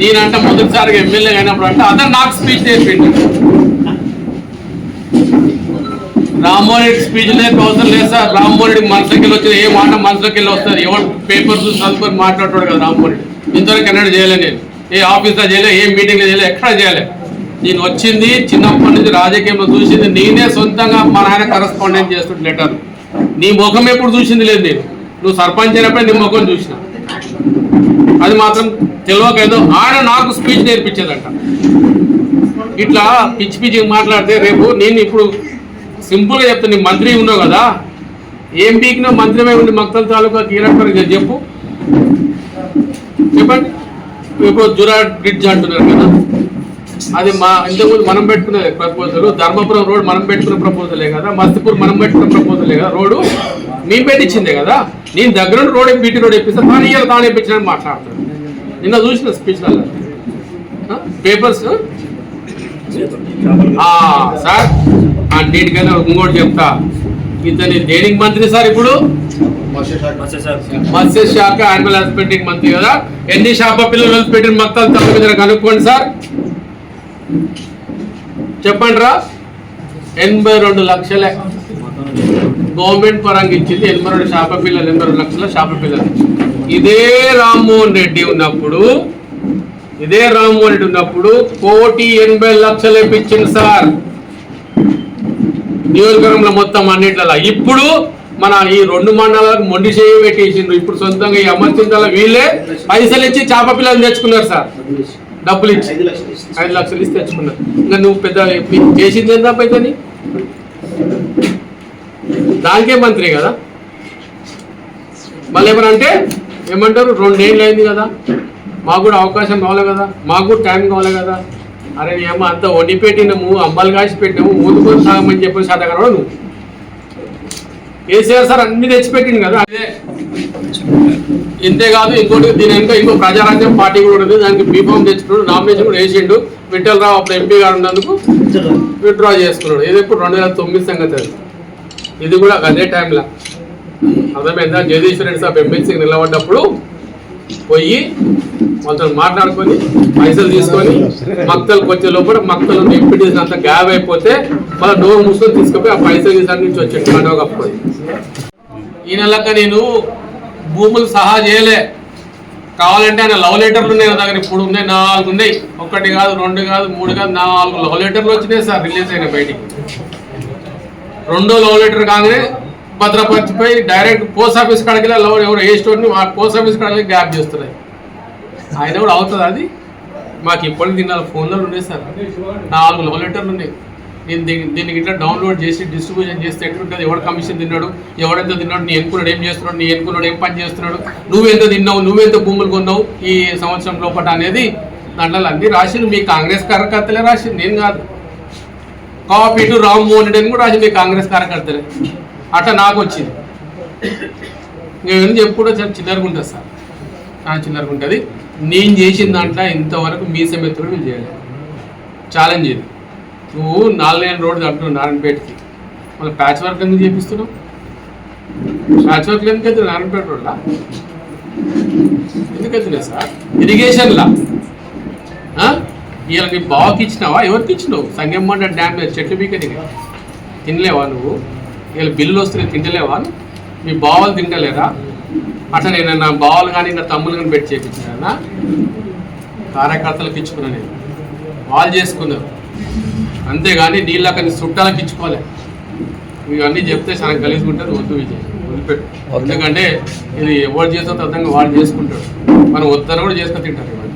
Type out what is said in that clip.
నేనంట మొదటిసారిగా ఎమ్మెల్యే అయినప్పుడు అంటే అతను నాకు స్పీచ్ నేర్పిండు రామ్మోహన్ రెడ్డి స్పీచ్ లేక అవసరం లేదు సార్. రామ్మోహన్ రెడ్డి మనసులోకి వెళ్ళి వచ్చిన ఏ మాట మనసులోకి వెళ్ళి వస్తుంది ఎవరు పేపర్స్ చదువుకొని మాట్లాడతాడు కదా రామ్మోహన్ రెడ్డి. ఇంతవరకు ఎన్నడూ చేయలే నేను. ఏ ఆఫీస్లో చేయలే ఏ మీటింగ్లో చేయలే ఎక్కడ చేయలే. నేను వచ్చింది చిన్నప్పటి నుంచి రాజకీయంలో చూసింది. నేనే సొంతంగా మా నాయన కరస్పాండెంట్ చేస్తుంటే లెటర్ నీ ముఖం ఎప్పుడు చూసింది లేదు నేను. నువ్వు సర్పంచ్ అయినప్పుడే నీ ముఖం చూసిన. అది మాత్రం తెలియకేదో ఆయన నాకు స్పీచ్ నేర్పించేదంట. ఇట్లా పిచ్చి పిచ్చి మాట్లాడితే రేపు నేను ఇప్పుడు సింపుల్గా చెప్తాను నీ మంత్రి ఉన్నావు కదా. ఏం పీకినా మంత్రిమే ఉండి మక్తల తాలూకా కీలక చెప్పు. చెప్పండి. ఇప్పుడు జురా బ్రిడ్జ్ అంటున్నారు కదా. అది మా ఇంతకుముందు మనం పెట్టుకునే ప్రపోజల్. ధర్మపురం రోడ్ మనం పెట్టుకున్న ప్రపోజలే కదా. మస్తిపూర్ మనం పెట్టుకున్న ప్రపోజలే కదా. రోడ్డు మేము పెట్టించిందే కదా. నేను దగ్గర నుండి రోడ్ బీటీ రోడ్ ఇప్పిస్తే తాను ఇయ్యాలి తాను ఇప్పించిన మాట్లాడతాను నిన్న చూసిన స్పీచ్ పేపర్స్ సార్ అన్నిటికైనా ఇంకోటి చెప్తా. ఇతని దేనికి మంత్రి సార్ ఇప్పుడు? మత్స్య శాఖ యానిమల్ హస్బెండరీ మంత్రి కదా. ఎన్ని శాప పిల్లలు పెట్టిన మొత్తాలు తప్ప మీద కనుక్కోండి సార్. చెప్పండి రా. ఎనభై రెండు లక్షలే. గవర్నమెంట్ పరంగా ఇచ్చింది ఎనభై రెండు శాప పిల్లలు ఎనభై రెండు లక్షల శాప పిల్లలు. ఇదే రామ్మోహన్ రెడ్డి ఉన్నప్పుడు ఇదే రామ్మోహన్ రెడ్డి ఉన్నప్పుడు కోటి ఎనభై లక్షలు ఇప్పించింది సార్. నియోజకవర్గంలో మొత్తం అన్నిట్లలో. ఇప్పుడు మన ఈ రెండు మండలాలకు మొండి చేయి పెట్టేసిండ్రు. ఇప్పుడు సొంతంగా ఈ అమర్చింతల వీళ్ళే పైసలు ఇచ్చి చేప పిల్లలు తెచ్చుకున్నారు సార్. డబ్బులు ఇచ్చి. ఐదు లక్షలు ఇచ్చి. తెచ్చుకున్నారు. ఇంకా నువ్వు పెద్ద చేసింది ఎంత పైసని దానికే మంత్రి కదా? మళ్ళీ ఏమనంటే ఏమంటారు? రెండేళ్ళు అయింది కదా. మాకు కూడా అవకాశం కావాలి కదా. మాకు కూడా టైం కావాలి కదా. అరే నీ అమ్మ అంతా వండి పెట్టినాము అంబలు కాసి పెట్టినాము ఊదుకొని సాగమని చెప్పి సాధగలవు నువ్వు? కేసీఆర్ సార్ అన్ని తెచ్చిపెట్టింది కదా. అదే. ఇంతే కాదు ఇంకోటి దీని వెనుక ఇంకో ప్రజారాజ్యం పార్టీ కూడా ఉంది దానికి బీఫామ్ తెచ్చుకున్నాడు నామినేషన్ కూడా వేసిండు. విఠలరావు అప్పుడు ఎంపీ గారు ఉన్నందుకు విత్డ్రా. చేసుకున్నాడు. ఇది ఇప్పుడు రెండు వేల తొమ్మిది సంగతి అది. ఇది కూడా అదే టైంలో అర్థమైందా? జగదీశ్వర రెడ్డి సాబ్ ఎమ్మెల్సీకి నిలబడ్డప్పుడు పోయి వాళ్ళతో మాట్లాడుకొని పైసలు తీసుకొని మక్తలకు వచ్చే లోపల మక్తలు ఎంపీటీ అంత గ్యాప్ అయిపోతే మళ్ళీ డోర్ మూసుకొని తీసుకుపోయి ఆ పైసలు తీసారి నుంచి వచ్చి ఈ నెలక నేను భూములు సహా చేయలే. కావాలంటే ఆయన లవ్ లెటర్లు ఉన్నాయి నా దగ్గర ఇప్పుడు ఉన్నాయి నాలుగు ఉన్నాయి. ఒకటి కాదు రెండు కాదు మూడు కాదు నాలుగు లవ్ లెటర్లు వచ్చినాయి సార్ రిలీజ్ అయిన బయటికి. రెండో లవ్ లెటర్ కాగానే భద్రపరిచిపోయి డైరెక్ట్ పోస్ట్ ఆఫీస్ కాడికి వెళ్ళి లవ్ ఎవరు ఏ స్టోర్ని పోస్ట్ ఆఫీస్ కాడికి గ్యాప్ చేస్తున్నాయి. ఆయన కూడా అవుతుంది అది? మాకు ఇప్పటికి దీని ఫోన్లో ఉన్నాయి సార్. నాలుగు లవ్ లెటర్లు ఉన్నాయి. నేను దీన్ని దీనికి ఇట్లా డౌన్లోడ్ చేసి డిస్ట్రిబ్యూషన్ చేస్తే ఎట్లుంటుంది? ఎవడు కమిషన్ తిన్నాడు? ఎవడెంత తిన్నాడు? నీ ఎన్నుకున్నాడు ఏం చేస్తున్నాడు? నీ ఎన్నుకున్నాడు ఏం పని చేస్తున్నాడు? నువ్వెంత తిన్నావు? నువ్వెంత భూములు కొన్నావు ఈ సంవత్సరం లోపల అనేది దాంట్లో అన్ని రాసింది మీ కాంగ్రెస్ కార్యకర్తలే రాసిండు. నేను కాదు. కాపీ టు రామ్మోహన్ రెడ్డి అని కూడా రాసింది మీ కాంగ్రెస్ కార్యకర్తలే. అట్లా నాకు వచ్చింది. నేను చెప్పుకుంటే చాలా చిల్లరగా ఉంటుంది సార్. చాలా చిల్లరగా ఉంటుంది. నేను చేసిన దాంట్లో ఇంతవరకు మీ సమెత్తుడు వీళ్ళు చేయలేదు. ఛాలెంజ్ ఇది. నువ్వు నాలుగైదు రోడ్డు అంటున్నావు నారాయణపేటకి. మళ్ళీ ప్యాచ్ వర్క్ ఎందుకు చేపిస్తున్నావు? ప్యాచ్ వర్క్ ఎందుకు వెళ్తున్నావు నారాయణపేట రోడ్లా? ఎందుకు వెళ్తున్నావు సార్? ఇరిగేషన్లా నీ బావకి ఇచ్చినావా? ఎవరికి ఇచ్చినావు? సంగమ్మండ డ్యామ్ మీద చెట్లు బీకనికి తినలేవా నువ్వు? ఇలా బిల్లులు వస్తున్నాయి తింటలేవా మీ బావలు తింటలేరా? అట్లా నేను నా బావలు కానీ నా తమ్ములు కానీ పెట్టి చేయించానా కార్యకర్తలకు ఇచ్చుకున్నా నేను. వాళ్ళు చేసుకున్నారు. అంతేగాని నీళ్ళకి చుట్టాలకు ఇచ్చుకోలే. ఇవన్నీ చెప్తే చాలా కలిసి ఉంటుంది వద్దు విజయ్. వదిలిపెట్టు. ఎందుకంటే ఇది ఎవరు చేసో తగ్గంగా వాళ్ళు చేసుకుంటాడు. మనం వద్దన కూడా చేసుకొని తింటారు ఇవన్నీ.